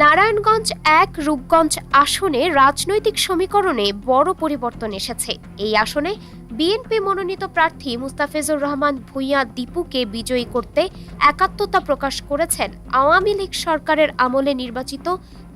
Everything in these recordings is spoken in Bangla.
নারায়ণগঞ্জ এক, রূপগঞ্জ আসনে রাজনৈতিক সমীকরণে বড় পরিবর্তন এসেছে। এই আসনে বিএনপি মনোনীত প্রার্থী মুস্তাফিজুর রহমান, ভূঁইয়া, দীপুকে বিজয়ী করতে একাত্মতা প্রকাশ করেছেন আওয়ামী লীগ সরকারের আমলে নির্বাচিত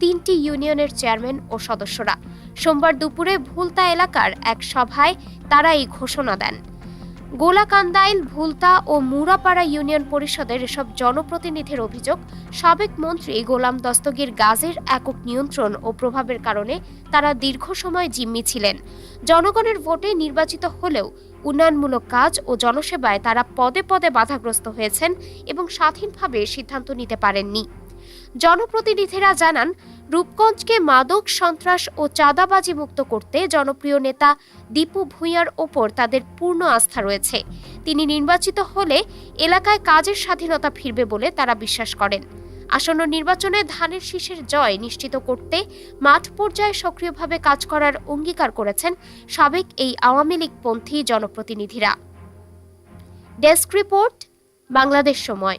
তিনটি ইউনিয়নের চেয়ারম্যান ও সদস্যরা। সোমবার দুপুরে ভুলতা এলাকার এক সভায় তারা এই ঘোষণা দেন। গোলাকান্দাইল, ভুলতা ও মুরাপাড়া ইউনিয়ন পরিষদের এসব জনপ্রতিনিধির অভিযোগ, সাবেক মন্ত্রী গোলাম দস্তগীর গাজের একক নিয়ন্ত্রণ ও প্রভাবের কারণে তারা দীর্ঘ সময় জিম্মি ছিলেন। জনগণের ভোটে নির্বাচিত হলেও উন্নয়নমূলক কাজ ও জনসেবায় তারা পদে পদে বাধাগ্রস্ত হয়েছেন এবং স্বাধীনভাবে সিদ্ধান্ত নিতে পারেননি। জনপ্রতিনিধিরা জানান, রূপগঞ্জকে মাদক সন্ত্রাস ও চাঁদাবাজি মুক্ত করতে জনপ্রিয় নেতা দীপু ভূঁইয়ার ওপর তাদের পূর্ণ আস্থা রয়েছে। তিনি নির্বাচিত হলে এলাকায় কাজের স্বাধীনতা ফিরবে বলে তারা বিশ্বাস করেন। আসন্ন নির্বাচনে ধানের শীষের জয় নিশ্চিত করতে মাঠ পর্যায়ে সক্রিয়ভাবে কাজ করার অঙ্গীকার করেছেন সাবেক এই আওয়ামী লীগপন্থী জনপ্রতিনিধিরা। Desk report, Bangladesh Somoy.